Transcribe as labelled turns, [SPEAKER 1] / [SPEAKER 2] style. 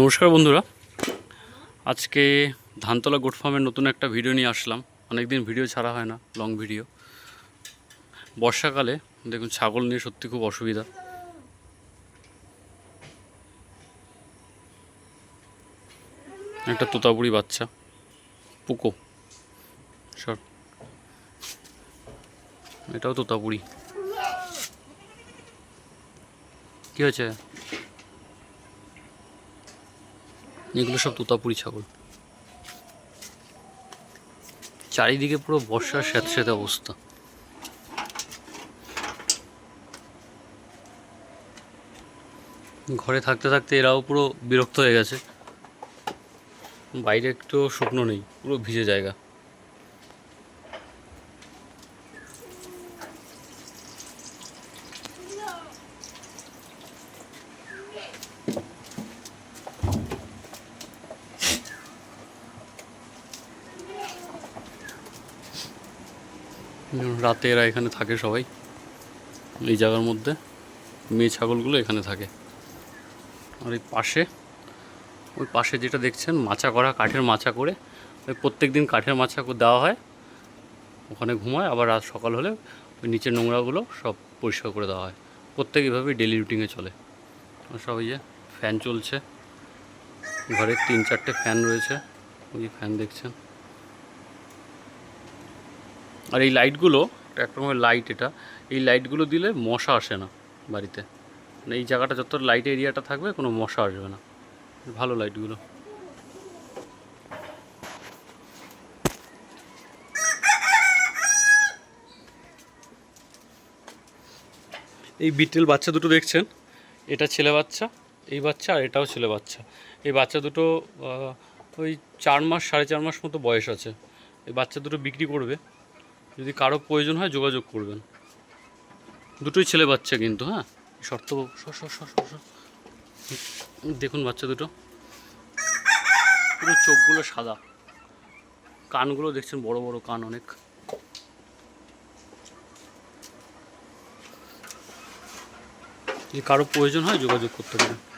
[SPEAKER 1] নমস্কার বন্ধুরা। আজকে ধানতলা গোট ফার্মের নতুন একটা ভিডিও নিয়ে আসলাম। অনেকদিন ভিডিও ছাড়া হয় না লং ভিডিও বর্ষাকালে দেখুন ছাগল নিয়ে সত্যি খুব অসুবিধা। একটা তোতাপুরি বাচ্চা, পুকো। সর। এটাও তোতাপুরি। কি হয়েছে? এগুলো সব তোতাপুরি ছাগল। চারিদিকে পুরো বর্ষার স্যাঁত স্যাঁতে অবস্থা। ঘরে থাকতে থাকতে এরাও পুরো বিরক্ত হয়ে গেছে। বাইরে একটু শুকনো নেই, পুরো ভিজে জায়গা। রাতে এরা এখানে থাকে সবাই। এই জায়গার মধ্যে মেয়ে ছাগলগুলো এখানে থাকে। আর এই পাশে, ওই পাশে যেটা দেখছেন, মাচা করা, কাঠের মাচা করে, ওই প্রত্যেক দিন কাঠের করে দেওয়া হয়। ওখানে ঘুমায়, আবার রাত সকাল হলে ওই নিচের নোংরাগুলো সব পরিষ্কার করে দেওয়া হয়। প্রত্যেক এভাবেই ডেলি রুটিনে চলে। সব ওই যে ফ্যান চলছে। ঘরে তিন চারটে ফ্যান রয়েছে। ওই ফ্যান দেখছেন। আর এই লাইটগুলো, এক রকমের লাইট এটা, এই লাইটগুলো দিলে মশা আসে না বাড়িতে। মানে এই জায়গাটা যত লাইট এরিয়াটা থাকবে, কোনো মশা আসবে না। ভালো লাইটগুলো এই বিটেল বাচ্চা দুটো দেখছেন? এটা ছেলে বাচ্চা, এই বাচ্চা, আর এটাও ছেলে বাচ্চা। এই বাচ্চা দুটো ওই চার মাস, সাড়ে চার মাস মতো বয়স আছে। এই বাচ্চা দুটো বিক্রি করবে। যদি কারও প্রয়োজন হয় যোগাযোগ করবেন। দুটোই ছেলে বাচ্চা কিন্তু হ্যাঁ? শর্ত। দেখুন বাচ্চা দুটো। পুরো চোখগুলো সাদা। কানগুলো দেখছেন বড় বড় কান অনেক। যদি কারও প্রয়োজন হয় যোগাযোগ করতে পারেন।